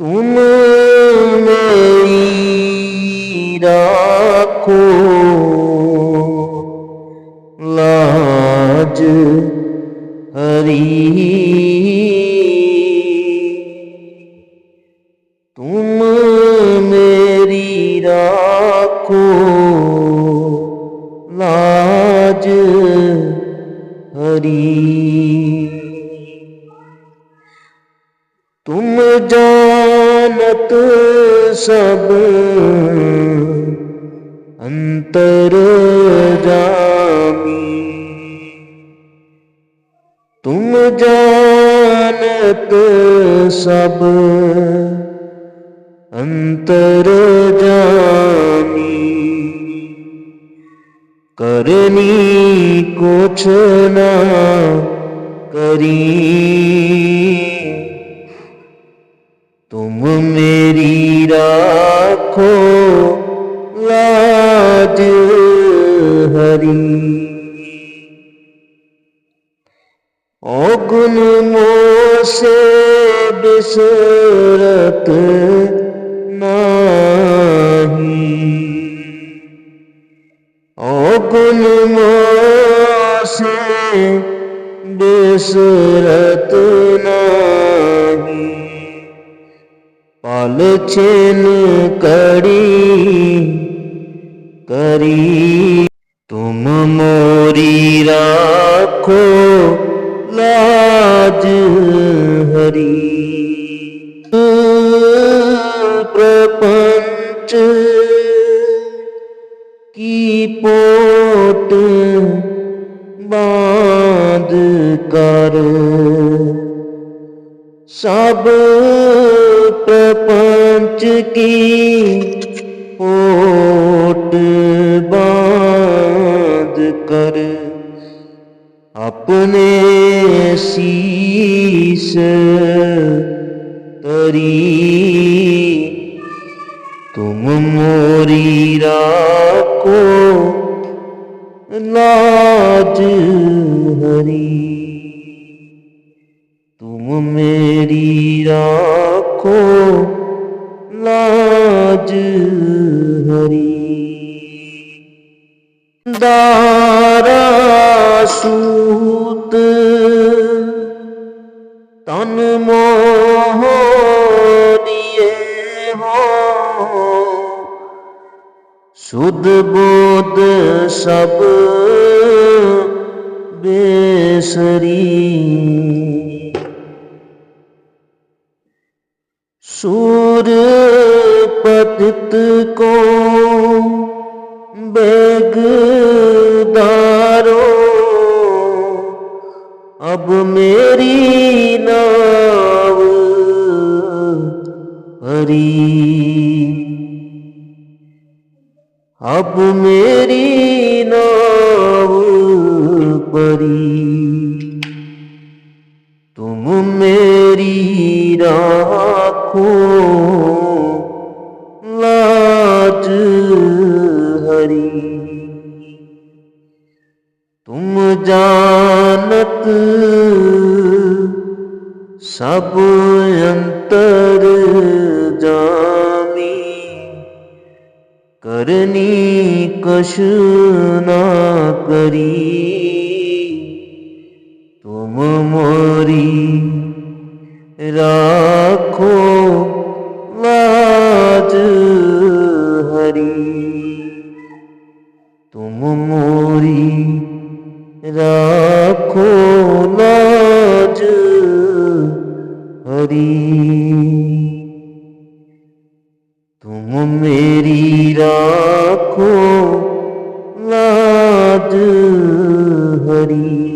तुम मेरी राखो लाज हरी। तुम मेरी राखो लाज हरी तुम जानत सब अंतर जामी। तुम जानत सब अंतर जामी। करनी कुछ ना करी। मेरी राखो लाज हरी औगुन मोसे बिसरत नाही औगुन मोसे पल छिन कड़ी करी। तुम मोरी राखो, लाज हरी। प्रपंच की पोट बाँध कर, सब प्रपंच की पोट बाँध कर अपने शीस तरी। तुम मोरी राखो, लाज हरी। तुम मेरी राखो लाज हरी दारा सूत तन मोह दिए हो सुध बोध सब बेसरी सूर पतित को बेगदारो अब मेरी नाव हरी। अब मेरी नाव परी। तुम मेरी राखो लाज हरी। तुम जानत सब अंतर जामी करनी कश ना करी। हरी। तुम मोरी राखो लाज हरी। तुम मेरी राखो लाज हरी।